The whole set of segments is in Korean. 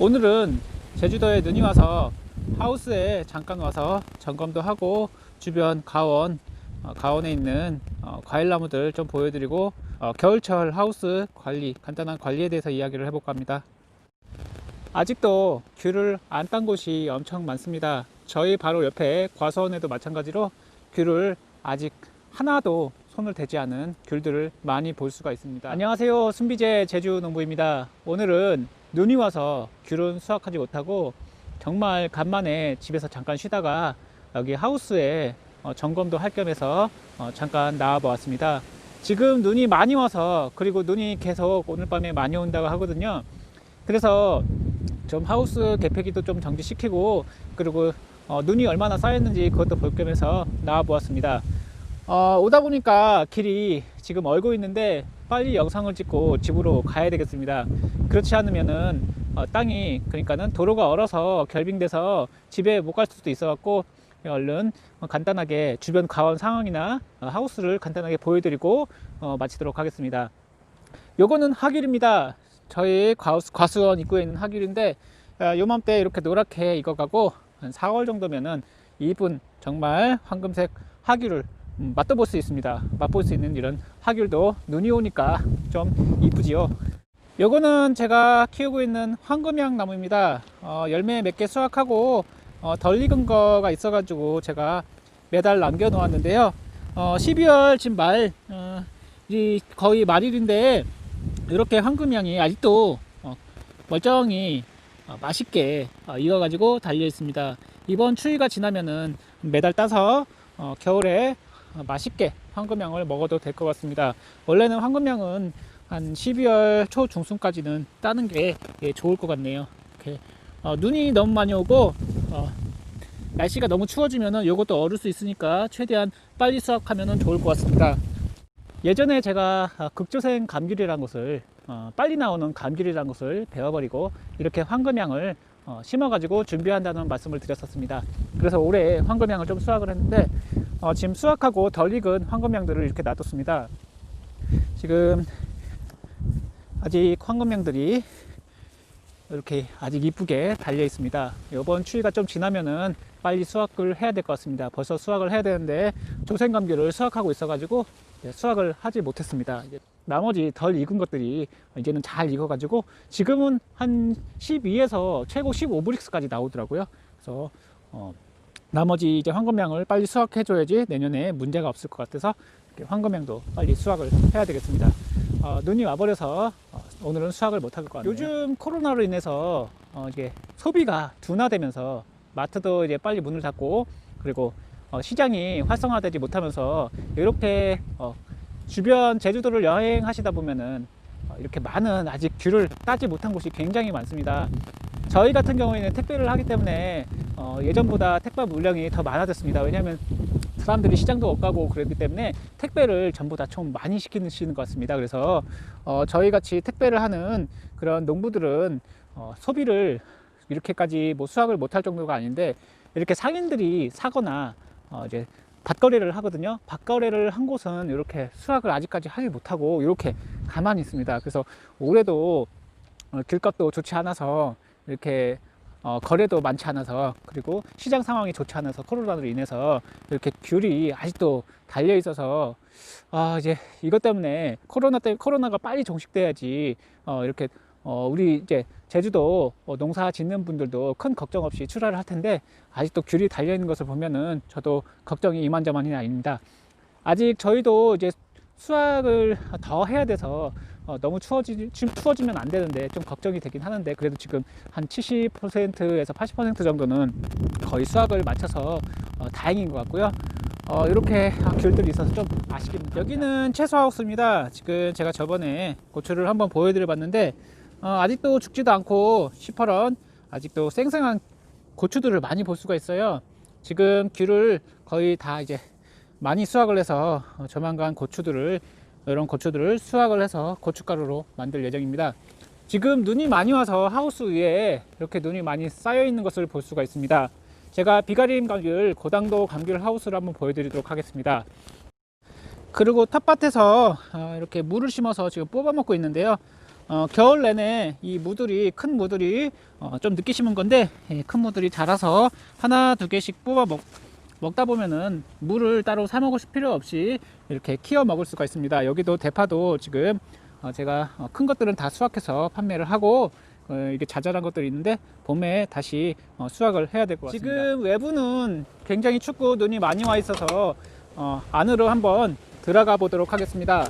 오늘은 제주도에 눈이 와서 하우스에 잠깐 와서 점검도 하고 주변 가원, 어, 가원에 있는 어, 과일나무들 좀 보여드리고 어, 겨울철 하우스 관리, 간단한 관리에 대해서 이야기를 해볼까 합니다. 아직도 귤을 안 딴 곳이 엄청 많습니다. 저희 바로 옆에 과수원에도 마찬가지로 귤을 아직 하나도 손을 대지 않은 귤들을 많이 볼 수가 있습니다. 안녕하세요. 순비제 제주농부입니다. 오늘은 눈이 와서 귤은 수확하지 못하고 정말 간만에 집에서 잠깐 쉬다가 여기 하우스에 어, 점검도 할 겸해서 어, 잠깐 나와 보았습니다. 지금 눈이 많이 와서 그리고 눈이 계속 오늘 밤에 많이 온다고 하거든요. 그래서 좀 하우스 개폐기도 좀 정지시키고 그리고 어, 눈이 얼마나 쌓였는지 그것도 볼 겸해서 나와 보았습니다. 어, 오다 보니까 길이 지금 얼고 있는데 빨리 영상을 찍고 집으로 가야 되겠습니다. 그렇지 않으면은 어, 땅이 그러니까는 도로가 얼어서 결빙돼서 집에 못 갈 수도 있어 갖고 얼른 간단하게 주변 가원 상황이나 어, 하우스를 간단하게 보여드리고 어, 마치도록 하겠습니다. 요거는 하귤입니다. 저희 과수, 과수원 입구에 있는 하귤인데 어, 요맘때 이렇게 노랗게 익어가고 한 4월 정도면은 이쁜 정말 황금색 하귤을 음, 맛도 볼 수 있습니다. 맛볼 수 있는 이런 하귤도 눈이 오니까 좀 이쁘지요. 요거는 제가 키우고 있는 황금향 나무입니다. 어, 열매 몇 개 수확하고 어, 덜 익은 거가 있어 가지고 제가 매달 남겨 놓았는데요. 어, 12월 지금 말, 어, 이 거의 말일인데 이렇게 황금향이 아직도 어, 멀쩡히 어, 맛있게 어, 익어 가지고 달려 있습니다. 이번 추위가 지나면은 매달 따서 어, 겨울에 어, 맛있게 황금향을 먹어도 될 것 같습니다. 원래는 황금향은 한 12월 초 중순까지는 따는 게 예, 좋을 것 같네요. 이렇게 어, 눈이 너무 많이 오고 어, 날씨가 너무 추워지면은 이것도 얼을 수 있으니까 최대한 빨리 수확하면 좋을 것 같습니다. 예전에 제가 아, 극조생 감귤이라는 것을 어, 빨리 나오는 감귤이라는 것을 배워버리고 이렇게 황금향을 어, 심어가지고 준비한다는 말씀을 드렸었습니다. 그래서 올해 황금향을 좀 수확을 했는데 어, 지금 수확하고 덜 익은 황금향들을 이렇게 놔뒀습니다. 지금 아직 황금향들이 이렇게 아직 이쁘게 달려 있습니다. 이번 추위가 좀 지나면은 빨리 수확을 해야 될 것 같습니다. 벌써 수확을 해야 되는데 조생감귤을 수확하고 있어가지고 네, 수확을 하지 못했습니다. 나머지 덜 익은 것들이 이제는 잘 익어 가지고 지금은 한 12에서 최고 15브릭스까지 나오더라고요. 그래서 어, 나머지 이제 황금향을 빨리 수확해 줘야지 내년에 문제가 없을 것 같아서 황금향도 빨리 수확을 해야 되겠습니다. 어, 눈이 와버려서 어, 오늘은 수확을 못할 것 같네요. 요즘 코로나로 인해서 어, 이게 소비가 둔화되면서 마트도 이제 빨리 문을 닫고 그리고 어, 시장이 활성화되지 못하면서 이렇게 어, 주변 제주도를 여행하시다 보면은 어, 이렇게 많은 아직 귤을 따지 못한 곳이 굉장히 많습니다. 저희 같은 경우에는 택배를 하기 때문에 어, 예전보다 택배 물량이 더 많아졌습니다. 왜냐하면 사람들이 시장도 못 가고 그랬기 때문에 택배를 전부 다 좀 많이 시키시는 것 같습니다. 그래서 어, 저희 같이 택배를 하는 그런 농부들은 어, 소비를 이렇게까지 뭐 수확을 못할 정도가 아닌데 이렇게 상인들이 사거나 어, 이제 밭거래를 하거든요. 밭거래를 한 곳은 이렇게 수확을 아직까지 하지 못하고 이렇게 가만히 있습니다. 그래서 올해도 어, 길값도 좋지 않아서 이렇게 어, 거래도 많지 않아서 그리고 시장 상황이 좋지 않아서 코로나로 인해서 이렇게 귤이 아직도 달려 있어서 아 이제 이것 때문에 코로나 때 코로나가 빨리 종식돼야지 어, 이렇게 어, 우리 이제 제주도 어, 농사 짓는 분들도 큰 걱정 없이 출하를 할 텐데 아직도 귤이 달려 있는 것을 보면은 저도 걱정이 이만저만이 아닙니다. 아직 저희도 이제 수확을 더 해야 돼서 어, 너무 추워지, 추워지면 안 되는데 좀 걱정이 되긴 하는데 그래도 지금 한 70%에서 80% 정도는 거의 수확을 마쳐서 어, 다행인 것 같고요. 어, 이렇게 귤들이 있어서 좀 아쉽긴 합니다. 여기는 채소하우스입니다. 지금 제가 저번에 고추를 한번 보여드려 봤는데 어, 아직도 죽지도 않고 시퍼런 아직도 생생한 고추들을 많이 볼 수가 있어요. 지금 귤을 거의 다 이제 많이 수확을 해서 어, 조만간 고추들을 이런 고추들을 수확을 해서 고춧가루로 만들 예정입니다. 지금 눈이 많이 와서 하우스 위에 이렇게 눈이 많이 쌓여 있는 것을 볼 수가 있습니다. 제가 비가림 감귤 고당도 감귤 하우스를 한번 보여드리도록 하겠습니다. 그리고 텃밭에서 어, 이렇게 물을 심어서 지금 뽑아 먹고 있는데요. 어, 겨울 내내 이 무들이 큰 무들이 어, 좀 심은 건데 예, 큰 무들이 자라서 하나 두 개씩 뽑아 먹, 먹다 보면은 물을 따로 사 먹을 필요 없이 이렇게 키워 먹을 수가 있습니다. 여기도 대파도 지금 어, 제가 어, 큰 것들은 다 수확해서 판매를 하고 어, 이게 자잘한 것들이 있는데 봄에 다시 어, 수확을 해야 될 것 같습니다. 지금 외부는 굉장히 춥고 눈이 많이 와 있어서 어, 안으로 한번 들어가 보도록 하겠습니다.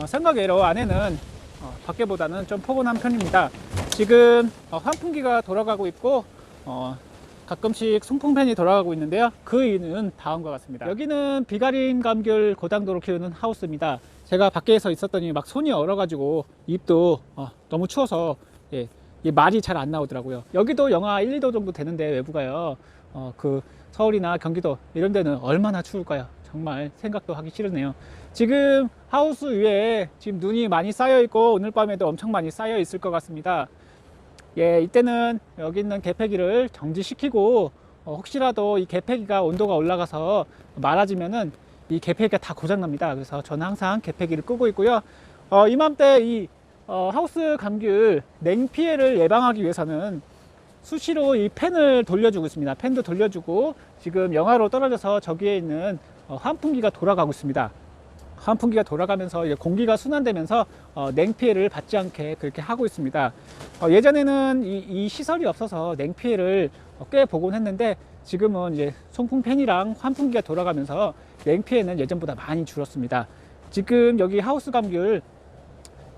어, 생각외로 안에는 어, 밖에보다는 좀 포근한 편입니다. 지금 어, 환풍기가 돌아가고 있고 어, 가끔씩 송풍팬이 돌아가고 있는데요. 그 이유는 다음과 같습니다. 여기는 비가림 감귤 고당도로 키우는 하우스입니다. 제가 밖에서 있었더니 막 손이 얼어 가지고 입도 어, 너무 추워서 예, 이 말이 잘 안 나오더라고요. 여기도 영하 1, 2도 정도 되는데 외부가요. 어, 그 서울이나 경기도 이런 데는 얼마나 추울까요? 정말 생각도 하기 싫으네요. 지금 하우스 위에 지금 눈이 많이 쌓여 있고 오늘 밤에도 엄청 많이 쌓여 있을 것 같습니다. 예, 이때는 여기 있는 개폐기를 정지시키고 어, 혹시라도 이 개폐기가 온도가 올라가서 말아지면은 이 개폐기가 다 고장납니다. 그래서 저는 항상 개폐기를 끄고 있고요. 어, 이맘때 이 어, 하우스 감귤 냉 피해를 예방하기 위해서는 수시로 이 팬을 돌려주고 있습니다. 팬도 돌려주고 지금 영하로 떨어져서 저기에 있는 어, 환풍기가 돌아가고 있습니다. 환풍기가 돌아가면서 공기가 순환되면서 어, 냉피해를 받지 않게 그렇게 하고 있습니다. 어, 예전에는 이, 이 시설이 없어서 냉피해를 어, 꽤 보곤 했는데 지금은 이제 송풍 팬이랑 환풍기가 돌아가면서 냉피해는 예전보다 많이 줄었습니다. 지금 여기 하우스 감귤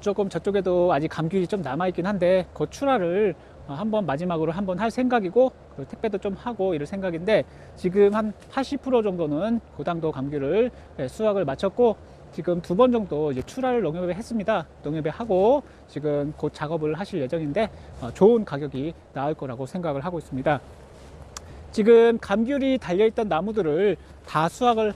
조금 저쪽에도 아직 감귤이 좀 남아있긴 한데 그 출하를 어, 한번 마지막으로 한번 할 생각이고 그 택배도 좀 하고 이럴 생각인데 지금 한 80% 정도는 고당도 감귤을 네, 수확을 마쳤고 지금 두 번 정도 이제 출하를 농협에 했습니다. 농협에 하고 지금 곧 작업을 하실 예정인데 어, 좋은 가격이 나올 거라고 생각을 하고 있습니다. 지금 감귤이 달려있던 나무들을 다 수확을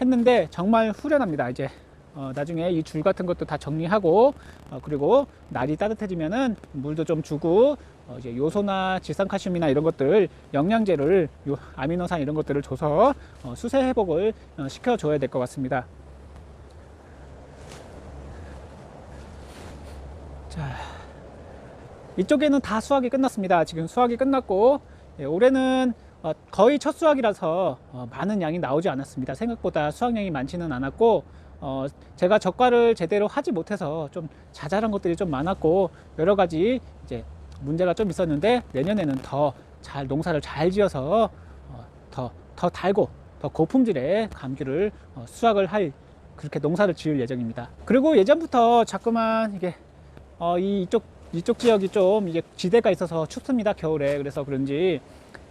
했는데 정말 후련합니다. 이제 어, 나중에 이 줄 같은 것도 다 정리하고 어, 그리고 날이 따뜻해지면은 물도 좀 주고 어, 이제 요소나 질산칼슘이나 이런 것들 영양제를 요 아미노산 이런 것들을 줘서 어, 수세 회복을 어, 시켜줘야 될 것 같습니다. 자, 이쪽에는 다 수확이 끝났습니다. 지금 수확이 끝났고 예, 올해는 어, 거의 첫 수확이라서 어, 많은 양이 나오지 않았습니다. 생각보다 수확량이 많지는 않았고 어, 제가 젓갈을 제대로 하지 못해서 좀 자잘한 것들이 좀 많았고 여러 가지 이제 문제가 좀 있었는데 내년에는 더 잘 농사를 잘 지어서 어, 더, 더 달고 더 고품질의 감귤을 어, 수확을 할 그렇게 농사를 지을 예정입니다. 그리고 예전부터 자꾸만 이게 어, 이 이쪽 이쪽 지역이 좀 이제 지대가 있어서 춥습니다 겨울에 그래서 그런지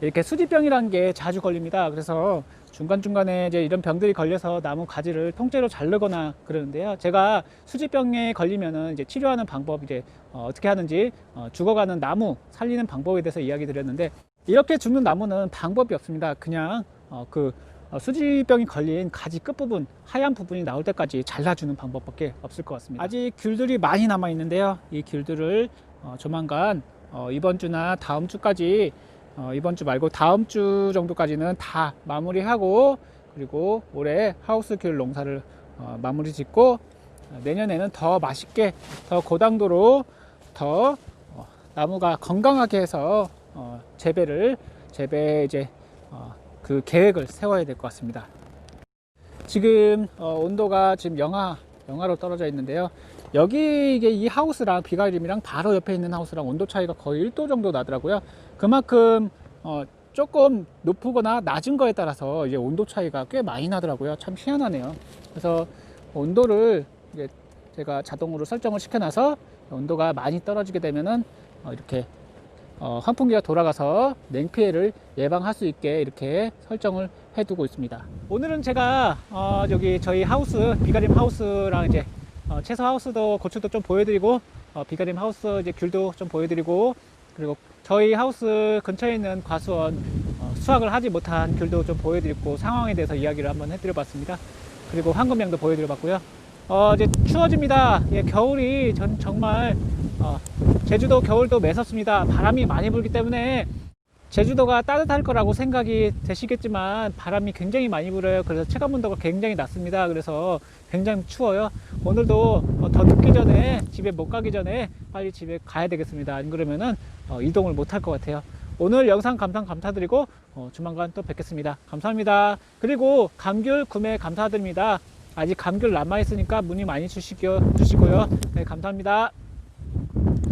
이렇게 수지병이라는 게 자주 걸립니다. 그래서 중간중간에 이제 이런 병들이 걸려서 나무 가지를 통째로 자르거나 그러는데요. 제가 수지병에 걸리면은 이제 치료하는 방법 이제 어, 떻게 하는지 어, 죽어가는 나무 살리는 방법에 대해서 이야기 드렸는데 이렇게 죽는 나무는 방법이 없습니다. 그냥 어, 그 어, 수지병이 걸린 가지 끝부분 하얀 부분이 나올 때까지 잘라주는 방법밖에 없을 것 같습니다. 아직 귤들이 많이 남아 있는데요. 이 귤들을 어, 조만간 어, 이번 주나 다음 주까지 어, 이번 주 말고 다음 주 정도까지는 다 마무리하고 그리고 올해 하우스 귤 농사를 어, 마무리 짓고 어, 내년에는 더 맛있게 더 고당도로 더 어, 나무가 건강하게 해서 어, 재배를 재배 이제 어, 그 계획을 세워야 될 것 같습니다. 지금 어, 온도가 지금 영하 영하로 떨어져 있는데요. 여기 이게 이 하우스랑 비가림이랑 바로 옆에 있는 하우스랑 온도 차이가 거의 1도 정도 나더라고요. 그만큼 어, 조금 높거나 낮은 거에 따라서 이제 온도 차이가 꽤 많이 나더라고요. 참 희한하네요. 그래서 온도를 이제 제가 자동으로 설정을 시켜놔서 온도가 많이 떨어지게 되면은 어, 이렇게 어, 환풍기가 돌아가서 냉피해를 예방할 수 있게 이렇게 설정을 해두고 있습니다. 오늘은 제가 어, 여기 저희 하우스 비가림 하우스랑 이제 어, 채소 하우스도 고추도 좀 보여드리고 어, 비가림 하우스 이제 귤도 좀 보여드리고 그리고 저희 하우스 근처에 있는 과수원 어, 수확을 하지 못한 귤도 좀 보여드리고 상황에 대해서 이야기를 한번 해드려봤습니다. 그리고 황금향도 보여드려봤고요. 어, 이제 추워집니다. 예, 겨울이 전 정말 어, 제주도 겨울도 매섭습니다. 바람이 많이 불기 때문에 제주도가 따뜻할 거라고 생각이 되시겠지만 바람이 굉장히 많이 불어요. 그래서 체감 온도가 굉장히 낮습니다. 그래서 굉장히 추워요. 오늘도 어, 더 늦기 전에 집에 못 가기 전에 빨리 집에 가야 되겠습니다. 안 그러면은 어, 이동을 못 할 것 같아요. 오늘 영상 감상 감사드리고 어, 조만간 또 뵙겠습니다. 감사합니다. 그리고 감귤 구매 감사드립니다. 아직 감귤 남아 있으니까 문의 많이 주시고요. 주시고요. 네, 감사합니다.